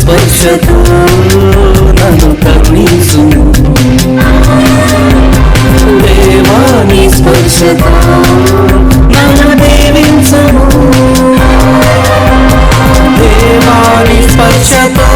స్పర్శతో నన్ను కరుణించు దేవాని స్పర్శతో నన్ను దేవించు దేవాని స్పర్శతో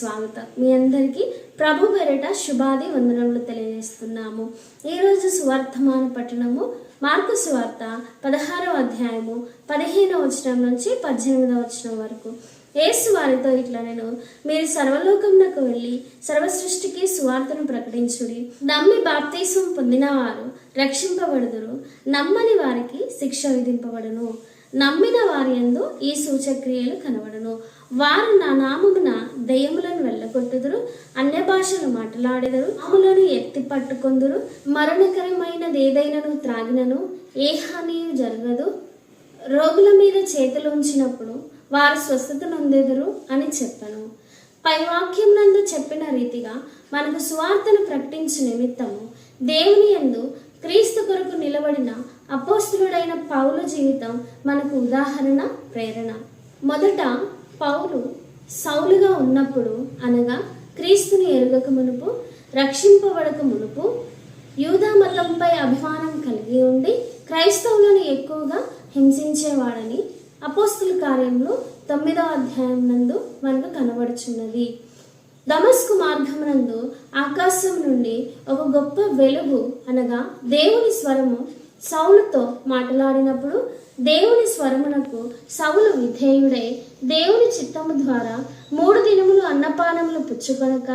స్వాగతం. మీ అందరికీ ప్రభు పేరిట శుభాది వందనములు తెలియజేస్తున్నాము. ఈరోజు సువార్థమాన పట్టణము మార్కు సువార్త పదహారు అధ్యాయము పదిహేనవ వచనం నుంచి పద్దెనిమిదవ వచనం వరకు. యేసు వారితో ఇట్లా నేను మీరు సర్వలోకమునకు వెళ్ళి సర్వ సృష్టికి సువార్తను ప్రకటించుడి. నమ్మి బాప్తీసం పొందినవారు రక్షింపబడుదురు. నమ్మని వారికి శిక్ష విధింపబడును. నమ్మిన వారి ఈ సూచక్రియలు కనబడును. వారు నా నామమున దెయ్యములను వెళ్ళగొట్టుదురు అన్య భాషలు మాట్లాడెదరు అములను ఎత్తి పట్టుకొందురు మరణకరమైనది ఏదైనను త్రాగినను ఏ హాని జరగదు. రోగుల మీద చేతులు ఉంచినప్పుడు వారు స్వస్థత నొందెదరు అని చెప్పను. పై వాక్యం నందు చెప్పిన రీతిగా మనకు సువార్తను ప్రకటించు నిమిత్తము దేవుని యందు క్రీస్తు కొరకు నిలబడిన అపోస్తుడైన పౌలు జీవితం మనకు ఉదాహరణ ప్రేరణ. మొదట పౌలు సౌలుగా ఉన్నప్పుడు అనగా క్రీస్తుని ఎరుగక మునుపు రక్షింపబడక మునుపు యూదా మతంపై అభిమానం కలిగి ఉండి క్రైస్తవులను ఎక్కువగా హింసించేవాడని అపోస్తుల కార్యంలో తొమ్మిదవ అధ్యాయం నందు మనకు కనబడుచున్నది. దమస్కు మార్గమునందు ఆకాశం నుండి ఒక గొప్ప వెలుగు అనగా దేవుని స్వరము సౌలుతో మాట్లాడినప్పుడు దేవుని స్వరమునకు సౌలు విధేయుడై దేవుని చిత్తము ద్వారా మూడు దినములు అన్నపానములు పుచ్చుకొనక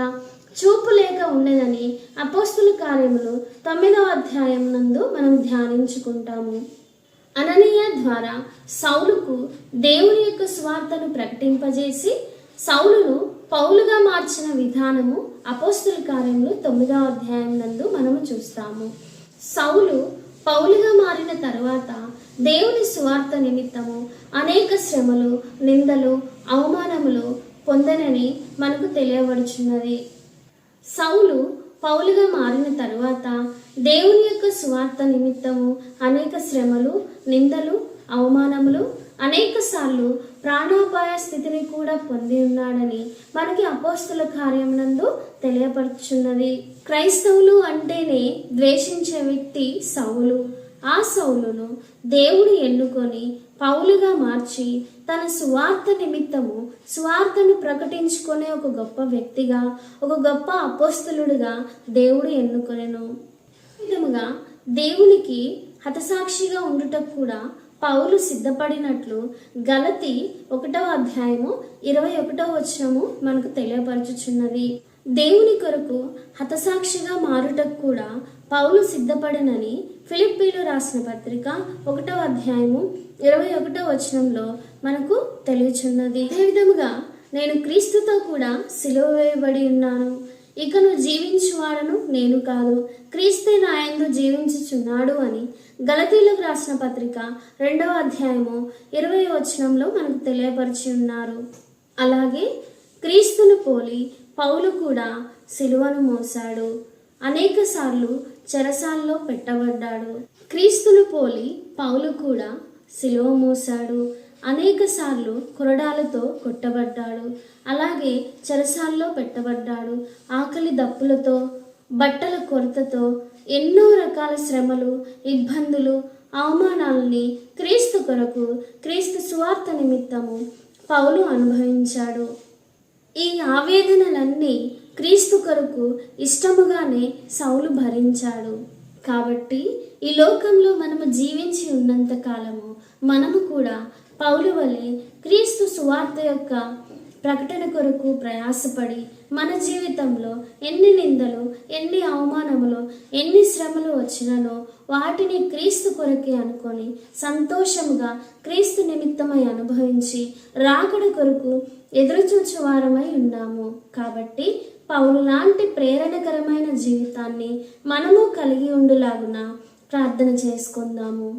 చూపు లేక ఉండదని అపోస్తుల కార్యములు తొమ్మిదవ అధ్యాయం నందు మనం ధ్యానించుకుంటాము. అననీయ ద్వారా సౌలుకు దేవుని యొక్క స్వార్థను ప్రకటింపజేసి సౌలును పౌలుగా మార్చిన విధానము అపోస్తుల కార్యములు తొమ్మిదవ అధ్యాయం నందు మనము చూస్తాము. సౌలు పౌలుగా మారిన తర్వాత దేవుని సువార్త నిమిత్తము అనేక శ్రమలు నిందలు అవమానములు పొందనని మనకు తెలియబడుచున్నది. సౌలు పౌలుగా మారిన తరువాత దేవుని యొక్క సువార్త నిమిత్తము అనేక శ్రమలు నిందలు అవమానములు అనేక సార్లు ప్రాణోపాయ స్థితిని కూడా పొంది ఉన్నాడని మనకి అపోస్తుల కార్యమునందు తెలియపరుచున్నది క్రైస్తవులు అంటేనే ద్వేషించే వ్యక్తి సౌలు. ఆ సౌలును దేవుడు ఎన్నుకొని పౌలుగా మార్చి తన సువార్త నిమిత్తము సువార్తను ప్రకటించుకునే ఒక గొప్ప వ్యక్తిగా ఒక గొప్ప అపోస్తులుడుగా దేవుడు ఎన్నుకొనెను. విధముగా దేవునికి హతసాక్షిగా ఉండుటకు కూడా పౌలు సిద్ధపడినట్లు గలతి ఒకటవ అధ్యాయము ఇరవై ఒకటవ వచ్చము మనకు తెలియపరచుచున్నది. దేవుని కొరకు హతసాక్షిగా మారుటకు కూడా పౌలు సిద్ధపడినని ఫిలిప్పీలు రాసిన పత్రిక ఒకటవ అధ్యాయము ఇరవై ఒకటవ వచనంలో మనకు తెలియచున్నది. అదేవిధముగా నేను క్రీస్తుతో కూడా సిలువ వేయబడి ఉన్నాను. ఇకను జీవించువాడను నేను కాదు. క్రీస్తే నాయందు జీవించుచున్నాడు అని గలతీలకు రాసిన పత్రిక రెండవ అధ్యాయము ఇరవై వచనంలో మనకు తెలియపరిచి ఉన్నారు. అలాగే క్రీస్తును పోలి పౌలు కూడా సిలువను మోసాడు అనేక సార్లు చెరసాల్లో పెట్టబడ్డాడు. క్రీస్తును పోలి పౌలు కూడా సిలువ మోసాడు అనేక సార్లు కొరడాలతో కొట్టబడ్డాడు. అలాగే చెరసాల్లో పెట్టబడ్డాడు. ఆకలి దప్పులతో బట్టల కొరతతో ఎన్నో రకాల శ్రమలు ఇబ్బందులు అవమానాలని క్రీస్తు కొరకు క్రీస్తు సువార్త నిమిత్తము పౌలు అనుభవించాడు. ఈ ఆవేదనలన్నీ క్రీస్తు కొరకు ఇష్టముగానే సౌలు భరించాడు. కాబట్టి ఈ లోకంలో మనము జీవించి ఉన్నంత కాలము మనము కూడా పౌలు వలె క్రీస్తు సువార్త యొక్క ప్రకటన కొరకు ప్రయాసపడి మన జీవితంలో ఎన్ని నిందలు ఎన్ని అవమానములు ఎన్ని శ్రమలు వచ్చిననో వాటిని క్రీస్తు కొరకే అనుకొని సంతోషముగా క్రీస్తు నిమిత్తమై అనుభవించి రాకడ కొరకు ఎదురుచూచు వారమై ఉన్నాము. కాబట్టి పౌలు లాంటి ప్రేరణకరమైన జీవితాన్ని మనము కలిగి ఉండులాగున ప్రార్థన చేసుకుందాము.